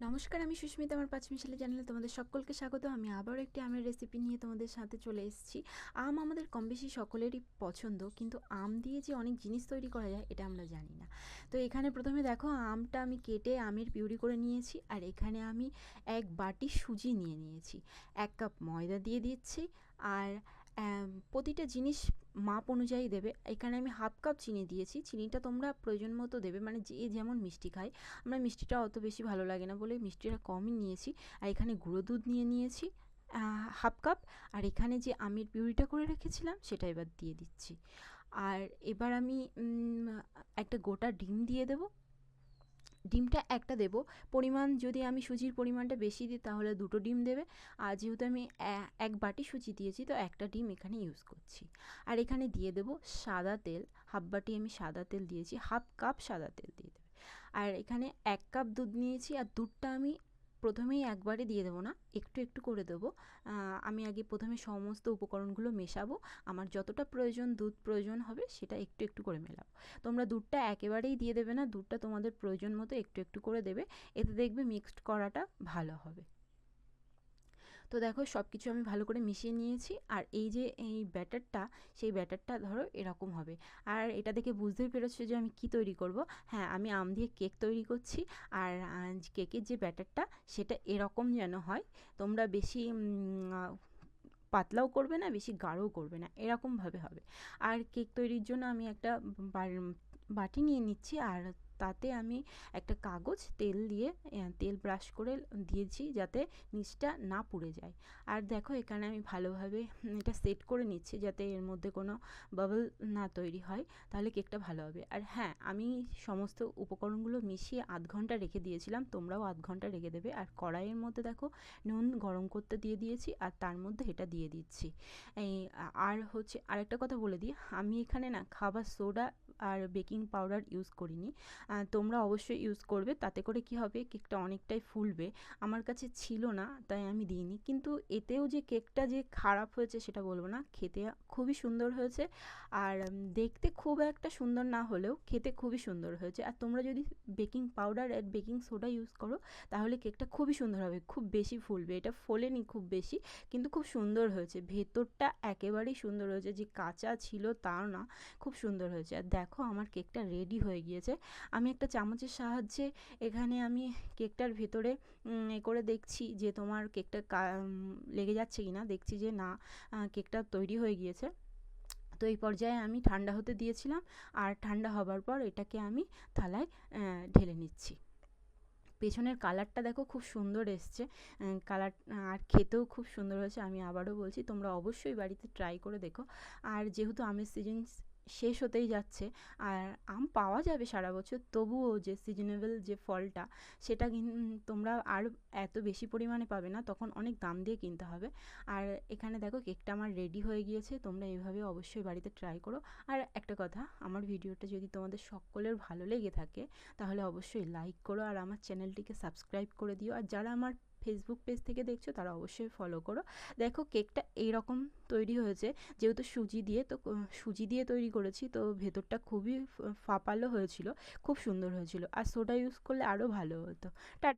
নমস্কার, আমি সুস্মিতা আমার পাঁচ মিশালি চ্যানেলে তোমাদের সকলকে স্বাগত। আমি আবারও একটি আমের রেসিপি নিয়ে তোমাদের সাথে চলে এসেছি। আম আমাদের কম বেশি সকলেরই পছন্দ, কিন্তু আম দিয়ে যে অনেক জিনিস তৈরি করা যায়, এটা আমরা জানি না। তো এখানে প্রথমে দেখো, আমটা আমি কেটে আমের পিউরি করে নিয়েছি, আর এখানে আমি এক বাটি সুজি নিয়ে নিয়েছি। এক কাপ ময়দা দিয়ে দিচ্ছি, আর প্রতিটা জিনিস মাপ অনুযায়ী দেবে। এখানে আমি হাফ কাপ চিনি দিয়েছি। চিনিটা তোমরা প্রয়োজন মতো দেবে। মানে যে যেমন মিষ্টি খায়। আমরা মিষ্টিটা অত বেশি ভালো লাগে না বলে মিষ্টিটা কমই নিয়েছি। আর এখানে গুঁড়ো দুধ নিয়ে নিয়েছি হাফ কাপ। আর এখানে যে আমের পিউরিটা করে রেখেছিলাম, সেটা এবার দিয়ে দিচ্ছি। আর এবার আমি একটা গোটা ডিম দিয়ে দেবো। ডিমটা একটা দেব। পরিমাণ যদি আমি সুজির পরিমাণটা বেশি দিই, তাহলে দুটো ডিম দেবে। আর যেহেতু আমি এক বাটি সুজি দিয়েছি, তো একটা ডিম এখানে ইউজ করছি। আর এখানে দিয়ে দেব সাদা তেল। হাফ বাটি আমি সাদা তেল দিয়েছি, হাফ কাপ সাদা তেল দিয়ে দেবে। আর এখানে এক কাপ দুধ নিয়েছি, আর দুধটা আমি প্রথমেই একবারে দিয়ে দেবো না, একটু একটু করে দেবো। আমি আগে প্রথমে সমস্ত উপকরণগুলো মেশাবো, আমার যতটা প্রয়োজন দুধ প্রয়োজন হবে সেটা একটু একটু করে মেলাবো। তোমরা দুধটা একেবারেই দিয়ে দেবে না, দুধটা তোমাদের প্রয়োজন মতো একটু একটু করে দেবে, এতে দেখবে মিক্সড করাটা ভালো হবে। তো দেখো সব কিছু আমি ভালো করে মিশিয়ে নিয়েছি। আর এই যে এই ব্যাটারটা, সেই ব্যাটারটা ধরো এরকম হবে। আর এটা দেখে বুঝতেই পেরেছ যে আমি কি তৈরি করব। হ্যাঁ আমি আম দিয়ে কেক তৈরি করছি। আর কেকের যে ব্যাটারটা, সেটা এরকম যেন হয়, তোমরা বেশি পাতলাও করবে না, বেশি গাঢ়ও করবে না, এরকমভাবে হবে। আর কেক তৈরির জন্য আমি একটা বাটি নিয়ে নিচ্ছি। আর তাতে আমি একটা কাগজ, তেল দিয়ে তেল ব্রাশ করে দিয়েছি যাতে নিচটা না পুড়ে যায়। আর দেখো এখানে আমি ভালোভাবে এটা সেট করে নিচ্ছি যাতে এর মধ্যে কোনো বাবল না তৈরি হয়, তাহলে কেকটা ভালো হবে। আর হ্যাঁ আমি সমস্ত উপকরণগুলো মিশিয়ে আধ ঘণ্টা রেখে দিয়েছিলাম, তোমরাও আধ ঘণ্টা রেখে দেবে। আর কড়াইয়ের মধ্যে দেখো নুন গরম করতে দিয়ে দিয়েছি আর তার মধ্যে এটা দিয়ে দিচ্ছি। এই আর হচ্ছে আরেকটা কথা বলে দিই, আমি এখানে না খাবার সোডা আর বেকিং পাউডার ইউজ করিনি। তোমরা অবশ্যই ইউজ করবে, তাতে করে কি হবে, কেকটা অনেকটাই ফুলবে। আমার কাছে ছিল না, তাই আমি দিইনি। কিন্তু এতেও যে কেকটা যে খারাপ হয়েছে সেটা বলব না। খেতে খুবই সুন্দর হয়েছে। আর দেখতে খুব একটা সুন্দর না হলেও খেতে খুবই সুন্দর হয়েছে। আর তোমরা যদি বেকিং পাউডার আর বেকিং সোডা ইউজ করো, তাহলে কেকটা খুবই সুন্দর হবে, খুব বেশি ফুলবে। এটা ফোলেনি খুব বেশি, কিন্তু খুব সুন্দর হয়েছে। ভেতরটা একেবারেই সুন্দর হয়েছে। যে কাঁচা ছিল তাও না, খুব সুন্দর হয়েছে। আর দেখো আমার কেকটা রেডি হয়ে গিয়েছে। আমি একটা চামচের সাহায্যে এখানে আমি কেকটার ভেতরে এ করে দেখছি যে তোমার কেকটা লেগে যাচ্ছে কি না দেখছি যে না কেকটা তৈরি হয়ে গিয়েছে। তো এই পর্যায়ে আমি ঠান্ডা হতে দিয়েছিলাম আর ঠান্ডা হবার পর এটাকে আমি থালায় ঢেলে নিচ্ছি। পেছনের কালারটা দেখো খুব সুন্দর এসছে। কালার, আর খেতেও খুব সুন্দর হয়েছে। আমি আবারও বলছি, তোমরা অবশ্যই বাড়িতে ট্রাই করে দেখো। আর যেহেতু আমের সিজন শেষ হতেই যাচ্ছে। আর আম পাওয়া যাবে সারা বছর, তবুও যে সিজনেবল যে ফলটা, সেটা তোমরা আর এত বেশি পরিমাণে পাবে না, তখন অনেক দাম দিয়ে কিনতে হবে। আর এখানে দেখো কেকটা আমার রেডি হয়ে গিয়েছে, তোমরা এইভাবে অবশ্যই বাড়িতে ট্রাই করো। আর একটা কথা, আমার ভিডিওটা যদি তোমাদের সকলের ভালো লেগে থাকে, তাহলে অবশ্যই লাইক করো আর আমার চ্যানেলটিকে সাবস্ক্রাইব করে দিও। আর যারা আমার ফেসবুক পেজ থেকে দেখছ, তারা অবশ্যই ফলো করো। দেখো কেকটা এইরকম তৈরি হয়েছে, যেহেতু সুজি দিয়ে, তো সুজি দিয়ে তৈরি করেছি, তো ভেতরটা খুবই ফাপালো হয়েছিল, খুব সুন্দর হয়েছিল। আর সোডা ইউজ করলে আরও ভালো হতো। টা